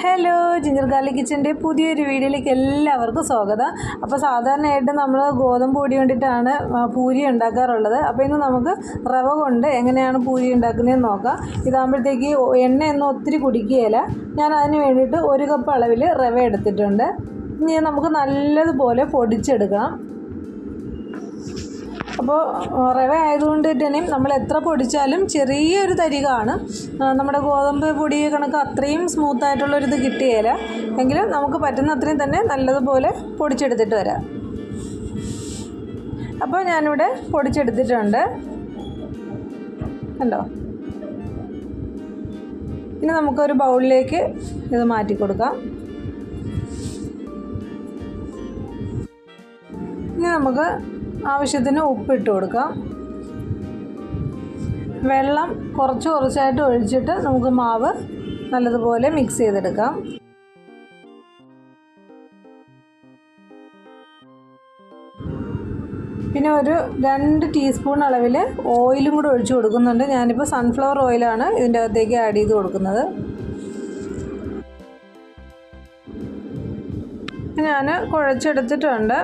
Hello ginger garlic കിച്ചന്റെ പുതിയൊരു വീഡിയോയിലേക്ക് എല്ലാവർക്കും സ്വാഗതം. അപ്പോൾ സാധാരണയായിട്ട് നമ്മൾ ഗോതമ്പ് പൊടി കൊണ്ടിട്ടാണ് പൂരി ഉണ്ടാക്കാറുള്ളത്. അപ്പോൾ ഇന്ന് നമുക്ക് റവ കൊണ്ട് എങ്ങനെയാണ് പൂരി ഉണ്ടാക്കുന്നതെന്ന് നോക്കാം. ഇതാകുമ്പോഴത്തേക്ക് എണ്ണയൊന്നും ഒത്തിരി കുടിക്കുകയില്ല. ഞാൻ അതിന് വേണ്ടിയിട്ട് ഒരു കപ്പ് അളവിൽ റവ എടുത്തിട്ടുണ്ട്. ഇനി നമുക്ക് നല്ലതുപോലെ പൊടിച്ചെടുക്കണം. അപ്പോൾ റവ ആയതുകൊണ്ട് തന്നെ നമ്മൾ എത്ര പൊടിച്ചാലും ചെറിയൊരു തരി കാണും. നമ്മുടെ ഗോതമ്പ് പൊടി കണക്ക് അത്രയും സ്മൂത്ത് ആയിട്ടുള്ളൊരിത് കിട്ടുകയില്ല എങ്കിലും നമുക്ക് പറ്റുന്ന അത്രയും തന്നെ നല്ലതുപോലെ പൊടിച്ചെടുത്തിട്ട് വരാം. അപ്പോൾ ഞാനിവിടെ പൊടിച്ചെടുത്തിട്ടുണ്ട്. കണ്ടോ? ഇനി നമുക്കൊരു ബൗളിലേക്ക് ഇത് മാറ്റി കൊടുക്കാം. ഇനി നമുക്ക് ആവശ്യത്തിന് ഉപ്പിട്ട് കൊടുക്കാം വെള്ളം കുറച്ച് കുറച്ചായിട്ട് ഒഴിച്ചിട്ട് നമുക്ക് മാവ് നല്ലതുപോലെ മിക്സ് ചെയ്തെടുക്കാം. പിന്നെ ഒരു രണ്ട് ടീസ്പൂൺ അളവിൽ ഓയിലും കൂടെ ഒഴിച്ചു കൊടുക്കുന്നുണ്ട്. ഞാനിപ്പോൾ സൺഫ്ലവർ ഓയിലാണ് ഇതിന്റെ അകത്തേക്ക് ആഡ് ചെയ്ത് കൊടുക്കുന്നത്. ഞാൻ കുഴച്ചെടുത്തിട്ടുണ്ട്.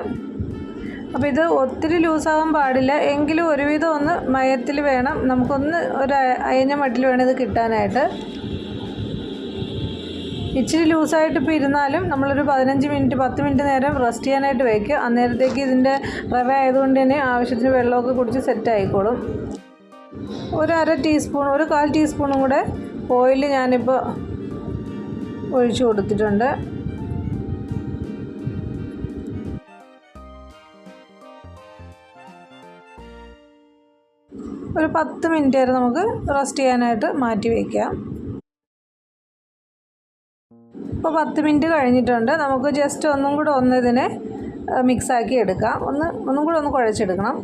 അപ്പോൾ ഇത് ഒത്തിരി ലൂസാവാൻ പാടില്ല. എങ്കിലും ഒരുവിധം ഒന്ന് മയത്തിൽ വേണം. നമുക്കൊന്ന് ഒരു അയഞ്ഞ മട്ടിൽ വേണം ഇത് കിട്ടാനായിട്ട്. ഇച്ചിരി ലൂസായിട്ട് ഇപ്പോൾ ഇരുന്നാലും നമ്മളൊരു പതിനഞ്ച് മിനിറ്റ് പത്ത് മിനിറ്റ് നേരം റെസ്റ്റ് ചെയ്യാനായിട്ട് വയ്ക്കുക. അന്നേരത്തേക്ക് ഇതിന്റെ റവ ആയതുകൊണ്ട് തന്നെ ആവശ്യത്തിന് വെള്ളമൊക്കെ കുടിച്ച് സെറ്റ് ആയിക്കോളും. ഒരു അര ടീസ്പൂൺ ഒരു കാൽ ടീസ്പൂണും കൂടെ ഓയിൽ ഞാനിപ്പോൾ ഒഴിച്ചു കൊടുത്തിട്ടുണ്ട്. ഒരു പത്ത് മിനിറ്റ് വരെ നമുക്ക് റെസ്റ്റ് ചെയ്യാനായിട്ട് മാറ്റി വയ്ക്കാം ഇപ്പോൾ പത്ത് മിനിറ്റ് കഴിഞ്ഞിട്ടുണ്ട്. നമുക്ക് ജസ്റ്റ് ഒന്നും കൂടെ ഒന്ന് ഇതിനെ മിക്സാക്കി എടുക്കാം. ഒന്ന് ഒന്നും കൂടെ ഒന്ന് കുഴച്ചെടുക്കണം.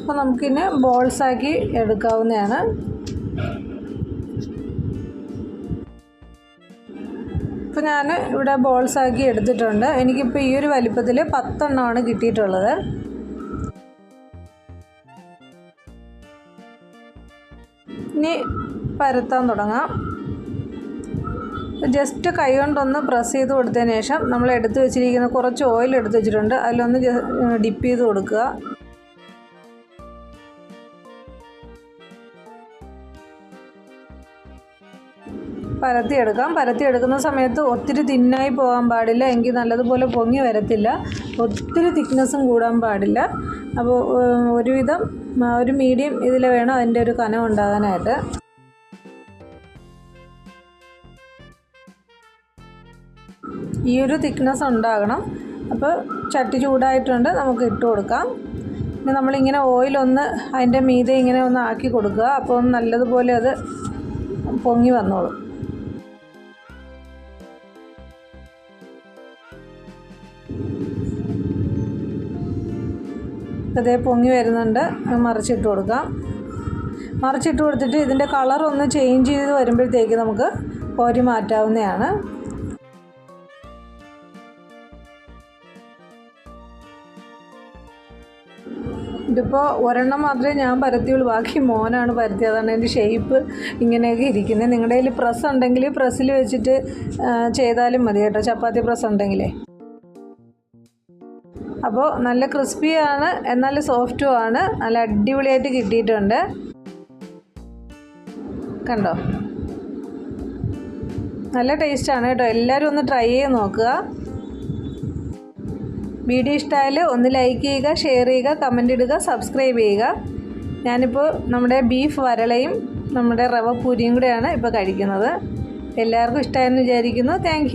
അപ്പോൾ നമുക്കിന്നെ ബോൾസാക്കി എടുക്കാവുന്നതാണ്. ഇപ്പോൾ ഞാൻ ഇവിടെ ബോൾസ് ആക്കി എടുത്തിട്ടുണ്ട്. എനിക്കിപ്പോൾ ഈ ഒരു വലിപ്പത്തിൽ പത്തെണ്ണമാണ് കിട്ടിയിട്ടുള്ളത്. ഇനി പരത്താൻ തുടങ്ങാം. ജസ്റ്റ് കൈ കൊണ്ടൊന്ന് പ്രസ് ചെയ്ത് കൊടുത്തതിന് ശേഷം നമ്മൾ എടുത്ത് വെച്ചിരിക്കുന്ന കുറച്ച് ഓയിൽ എടുത്ത് വെച്ചിട്ടുണ്ട്. അതിലൊന്ന് ഡിപ്പ് ചെയ്ത് കൊടുക്കുക. പരത്തിയെടുക്കാം. പരത്തിയെടുക്കുന്ന സമയത്ത് ഒത്തിരി തിന്നായി പോകാൻ പാടില്ല. എങ്കിൽ നല്ലതുപോലെ പൊങ്ങി വരത്തില്ല. ഒത്തിരി തിക്നെസ്സും കൂടാൻ പാടില്ല. അപ്പോൾ ഒരുവിധം ഒരു മീഡിയം ഇതിൽ വേണം അതിന്റെ ഒരു കനം ഉണ്ടാകാനായിട്ട്. ഈ ഒരു തിക്നെസ് ഉണ്ടാകണം. അപ്പോൾ ചട്ടി ചൂടായിട്ടുണ്ട്. നമുക്ക് ഇട്ട് കൊടുക്കാം. പിന്നെ നമ്മളിങ്ങനെ ഓയിലൊന്ന് അതിന്റെ മീതെ ഇങ്ങനെ ഒന്ന് ആക്കി കൊടുക്കുക. അപ്പോൾ നല്ലതുപോലെ അത് പൊങ്ങി വന്നോളും. അതേ പൊങ്ങി വരുന്നുണ്ട്. മറിച്ചിട്ട് കൊടുക്കാം. മറിച്ചിട്ട് കൊടുത്തിട്ട് ഇതിന്റെ കളർ ഒന്ന് ചേഞ്ച് ചെയ്ത് വരുമ്പോഴത്തേക്ക് നമുക്ക് കോരി മാറ്റാവുന്നതാണ്. ഇതിപ്പോൾ ഒരെണ്ണം മാത്രമേ ഞാൻ പരത്തിയുള്ളൂ. ബാക്കി മോനാണ് പരത്തിയത്. അതാണ് എന്റെ ഷേപ്പ് ഇങ്ങനെയൊക്കെ ഇരിക്കുന്നത്. നിങ്ങളുടെ കയ്യിൽ പ്രസ് ഉണ്ടെങ്കിൽ പ്രസ്സിൽ വെച്ചിട്ട് ചെയ്താലും മതി കേട്ടോ. ചപ്പാത്തി പ്രസ് ഉണ്ടെങ്കിലേ. അപ്പോൾ നല്ല ക്രിസ്പിയാണ് എന്നാൽ സോഫ്റ്റും ആണ് നല്ല അടിപൊളിയായിട്ട് കിട്ടിയിട്ടുണ്ട്. കണ്ടോ? നല്ല ടേസ്റ്റാണ് കേട്ടോ. എല്ലാവരും ഒന്ന് ട്രൈ ചെയ്ത് നോക്കുക. വീഡിയോ ഇഷ്ടമായാൽ ഒന്ന് ലൈക്ക് ചെയ്യുക ഷെയർ ചെയ്യുക കമന്റ് ഇടുക സബ്സ്ക്രൈബ് ചെയ്യുക. ഞാനിപ്പോൾ നമ്മുടെ ബീഫ് വരളയും നമ്മുടെ റവ പൂരിയും കൂടെയാണ് ഇപ്പോൾ കഴിക്കുന്നത്. എല്ലാവർക്കും ഇഷ്ടമായെന്ന് വിചാരിക്കുന്നു. താങ്ക്